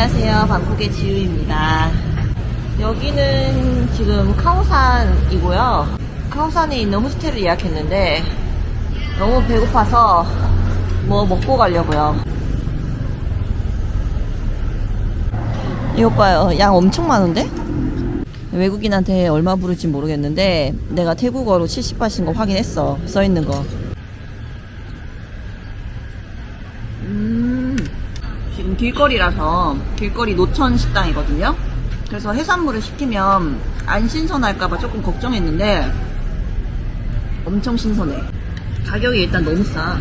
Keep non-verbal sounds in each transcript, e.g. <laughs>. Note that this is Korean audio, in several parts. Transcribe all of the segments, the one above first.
안녕하세요. 방콕의 지우입니다. 여기는 지금 카오산이고요. 카오산에 있는 호스텔을 예약했는데 너무 배고파서 뭐 먹고 가려고요. 이것 봐요. 양 엄청 많은데? 외국인한테 얼마 부를지 모르겠는데 내가 태국어로 70바신 거 확인했어. 써 있는 거. 음, 지금 길거리라서 길거리 노천 식당이거든요. 그래서 해산물을 시키면 안 신선할까봐 조금 걱정했는데 엄청 신선해. 가격이 일단 너무 싸.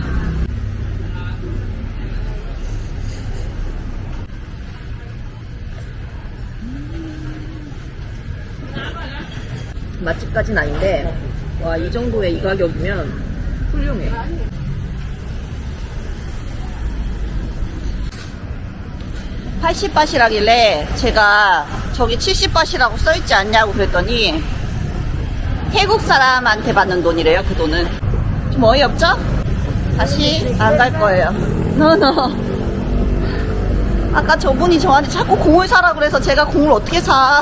맛집까진 아닌데 와 이 정도의 이 가격이면 훌륭해. 80바시라길래 제가 저기 70바시라고 써있지 않냐고 그랬더니 태국 사람한테 받는 돈이래요 그 돈은. 좀 어이없죠? 다시 안 갈 거예요. 노노 아까 저분이 저한테 자꾸 공을 사라 그래서 제가 공을 어떻게 사?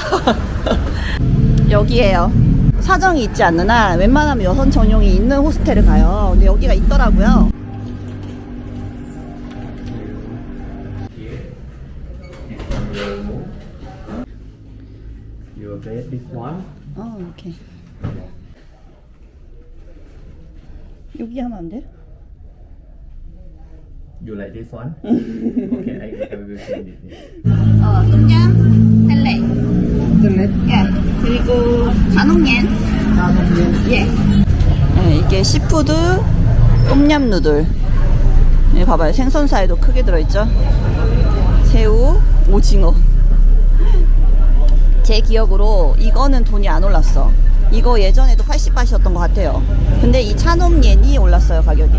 <laughs> 여기에요. 사정이 있지 않는 한 웬만하면 여성 전용이 있는 호스텔을 가요. 근데 여기가 있더라고요 Your bed, this one. 어 오케이 여기 하면 안 돼? You like this one? <laughs> okay, I, I will send it. 어, 똠얌 셀레. 예. 그리고 잔홍옌. 예. 네, 이게 시푸드 똠얌 누들. 네, 봐봐요. 생선 사이도 크게 들어있죠? 새우, 오징어. 제 기억으로 이거는 돈이 안 올랐어. 이거 예전에도 80바시였던 것 같아요. 근데 이 차놈옌이 올랐어요, 가격이.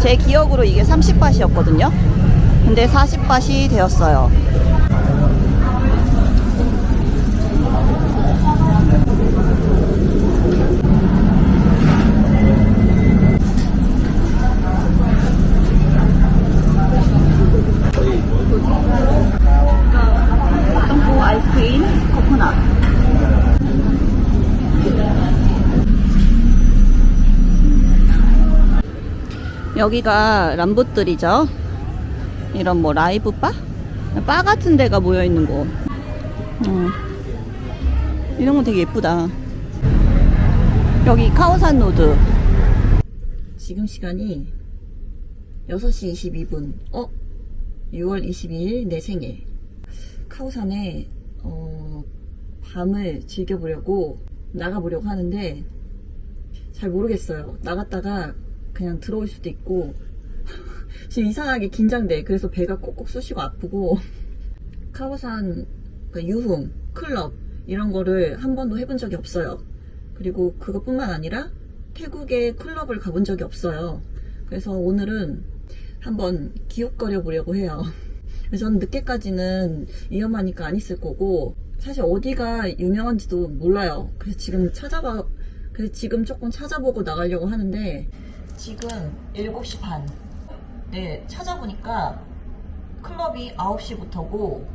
제 기억으로 이게 30바시였거든요. 근데 40바시 되었어요. 청포 아이스크림 코코넛 여기가 람부들이죠 이런 뭐 라이브 바? 바 같은 데가 모여 있는 곳 어. 이런 거 되게 예쁘다 여기 카오산 로드 지금 시간이 6시 22분 어? 6월 22일 내 생일 카오산에 어, 밤을 즐겨보려고 나가보려고 하는데 잘 모르겠어요. 나갔다가 그냥 들어올 수도 있고 <laughs> 지금 이상하게 긴장돼. 그래서 배가 꼭꼭 쑤시고 아프고 <laughs> 카오산 그 유흥, 클럽 이런 거를 한 번도 해본 적이 없어요. 그리고 그것뿐만 아니라 태국의 클럽을 가본 적이 없어요. 그래서 오늘은 한번 기웃거려 보려고 해요. <laughs> 저는 늦게까지는 위험하니까 안 있을 거고 사실 어디가 유명한지도 몰라요. 그래서 지금 찾아봐 그래서 지금 조금 찾아보고 나가려고 하는데 지금 7시 반. 네, 찾아보니까 클럽이 9시부터고 뭐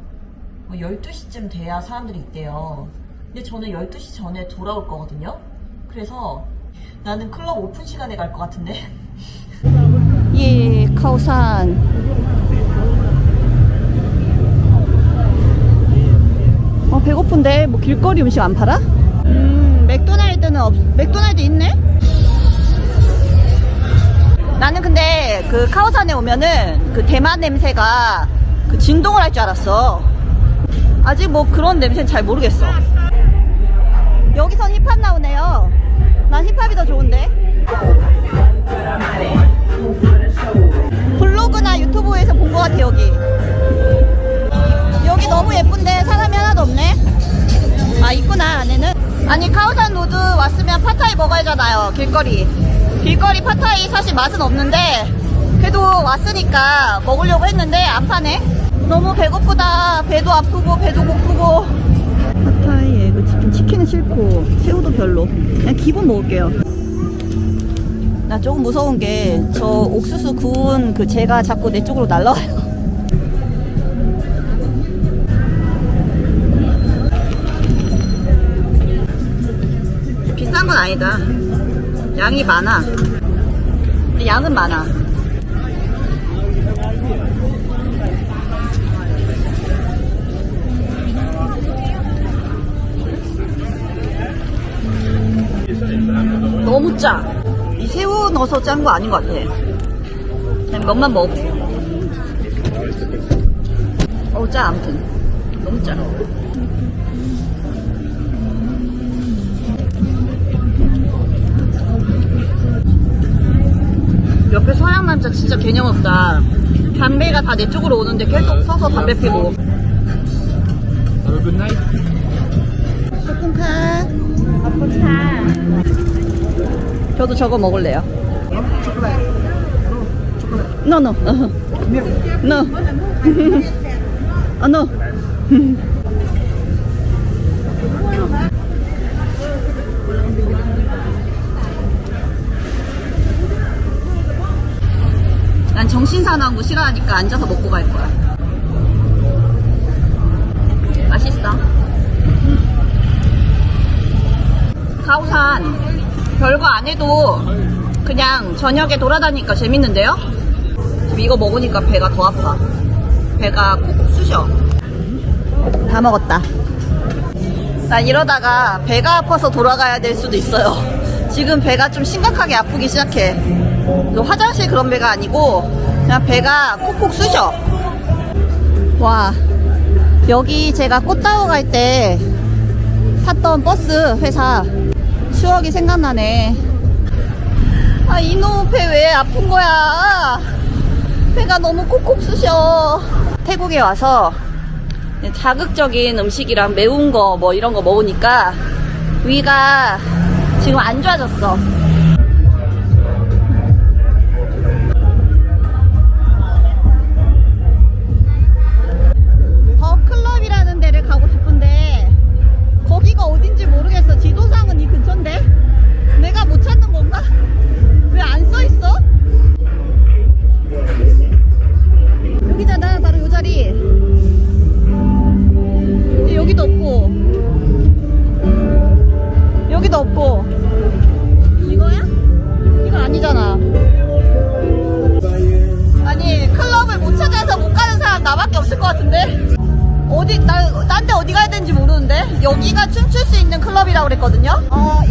12시쯤 돼야 사람들이 있대요. 근데 저는 12시 전에 돌아올 거거든요. 그래서 나는 클럽 오픈 시간에 갈 것 같은데. <laughs> 예, 카오산. 어, 배고픈데 뭐 길거리 음식 안 팔아? 음, 맥도날드는 없, 맥도날드 있네? 나는 근데 그 카오산에 오면은 그 대만 냄새가 그 진동을 할 줄 알았어. 아직 뭐 그런 냄새는 잘 모르겠어. 여기선 힙합 나오네요. 난 힙합이 더 좋은데. 블로그나 유튜브에서 본 것 같아, 여기. 여기 너무 예쁜데 사람이 하나도 없네. 아 있구나 안에는 아니 카오산 로드 왔으면 파타이 먹어야잖아요 길거리 길거리 파타이 사실 맛은 없는데 그래도 왔으니까 먹으려고 했는데 안 파네. 너무 배고프다. 배도 아프고 배도 고프고. 파타이 에그 치킨 치킨은 싫고 새우도 별로. 그냥 기본 먹을게요. 나 조금 무서운 게 저 옥수수 구운 그 제가 자꾸 내 쪽으로 날라와요. 비싼 건 아니다. 양이 많아. 양은 많아. 너무 짜. 이 새우 넣어서 짠 거 아닌 것 같아. 그냥 면만 먹어볼게. 어우, 짜, 아무튼. 너무 짜. 옆에 서양 남자 진짜 개념 없다. 담배가 다 내 쪽으로 오는데 계속 서서 담배 피고. Have a good night. 저도 저거 먹을래요. No, no. <laughs> No. <laughs> 아, no. <laughs> 난 정신사나운 거 싫어하니까 앉아서 먹고 갈 거야. 맛있어. 가오산 별거 안 해도 그냥 저녁에 돌아다니까 재밌는데요? 이거 먹으니까 배가 더 아파. 배가 콕콕 쑤셔. 다 먹었다. 난 이러다가 배가 아파서 돌아가야 될 수도 있어요. 지금 배가 좀 심각하게 아프기 시작해. 또 화장실 그런 배가 아니고 그냥 배가 콕콕 쑤셔. 와, 여기 제가 꽃 따러 갈때 탔던 버스 회사 추억이 생각나네. 아, 이놈 배 왜 아픈 거야? 배가 너무 콕콕 쑤셔. 태국에 와서 자극적인 음식이랑 매운 거 뭐 이런 거 먹으니까 위가 지금 안 좋아졌어. 여기가 춤출 수 있는 클럽이라고 그랬거든요. 어,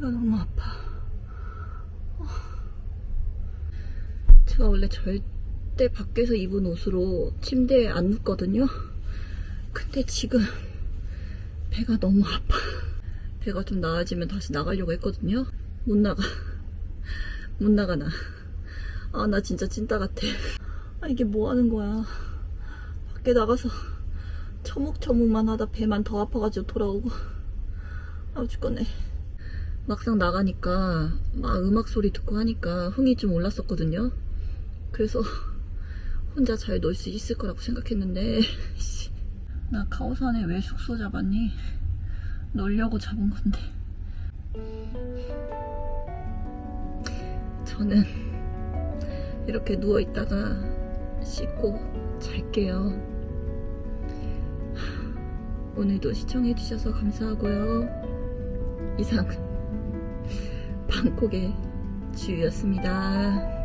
배가 너무 아파. 어. 제가 원래 절대 밖에서 입은 옷으로 침대에 안 눕거든요. 근데 지금 배가 너무 아파. 배가 좀 나아지면 다시 나가려고 했거든요. 못 나가. 못 나가 나. 아, 나 진짜 찐따 같아. 아, 이게 뭐 하는 거야. 밖에 나가서 처묵처묵만 하다 배만 더 아파가지고 돌아오고 아우 죽겠네 막상 나가니까 막 음악 소리 듣고 하니까 흥이 좀 올랐었거든요. 그래서 <laughs> 혼자 잘 놀 수 있을 거라고 생각했는데 <laughs> 씨, 나 카오산에 왜 숙소 잡았니? 놀려고 잡은 건데. 저는 이렇게 누워있다가 씻고 잘게요. 오늘도 시청해주셔서 감사하고요. 이상 방콕의 주유였습니다.